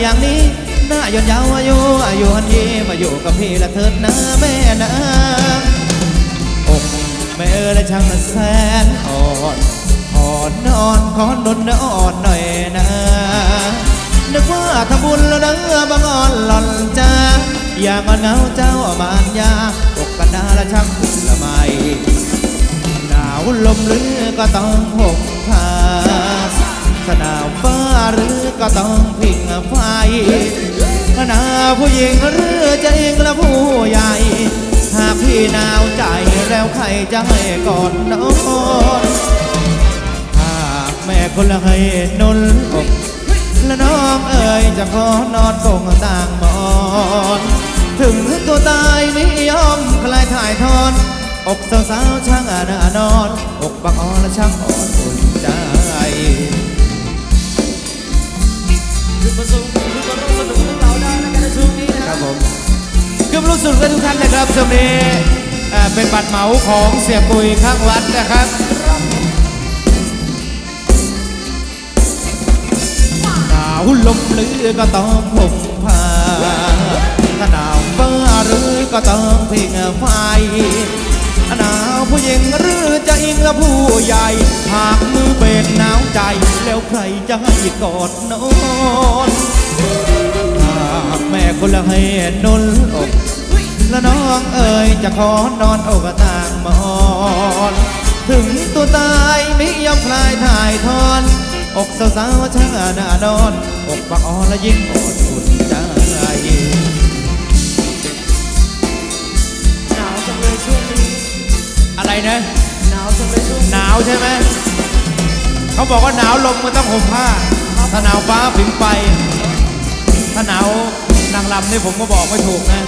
อย่างนี้หน้าย่อนยาวอายุอายุหันยีมาอยู่กับพี่ละเถิดนะแม่นะอกแม่เออและช่างแสนอ่อนอ่อนนอนขอนนอ่อนหน่อยนะนึกว่าทำบุญแล้วเด้อบางอ่อนหล่อนจ้าอย่างอ่อนเงาเจ้าบานยาตกกันดาละช่างบุญละไม่หนาวลมหรือก็ต้องห่มผ้าสนาวฟ้าหรือก็ต้อง ผู้หญิงหรือจะเองละผู้ใหญ่ หากพี่หนาวใจแล้วใครจะให้ก่อนนอนหากแม่คนละให้นนอกและน้องเอ๋ยจะขอนอนคงต่างมอนถึงตัวตายไม่ยอมคลายถ่ายทอน อกสาวๆช่างอาณานอน อกบักอ่อนและช่างอ่อนอุ่นใจคือประสบคือประสบสนุกกับเคือรู้สึกกันทุกท่านนะครับช่วงนี้เป็นบัตรเหมาของเสียปุยข้างวัดนะครับหนาวลมหรือก็ต้องห่มผ้าถ้าหนาวฟ้าหรือก็ต้องพิงไฟหนาวผู้หญิงหรือจะอิงผู้ใหญ่ หากมือเป็นหนาวใจ แล้วใครจะให้กอดนอนหากแม่คนละให้นนอก ละน้องเอ๋ยจะขอนอนอกต่างหมอนถึงตัวตายไม่ยอมคลายถ่ายทอน อกสาวๆช่างหน้านอน อกบักอ่อนและยิ่งอ่อนอุ่นใจหนาวจังเลยช่วงนี้อะไรนะหนาวจังเลยช่วงหนาวใช่ไหมเขาบอกว่าหนาวลมมันต้องห่มผ้า ถ้าหนาวฟ้าผิงไฟถ้าหนาว นางลำนี่ผมก็บอกไม่ถูกนะ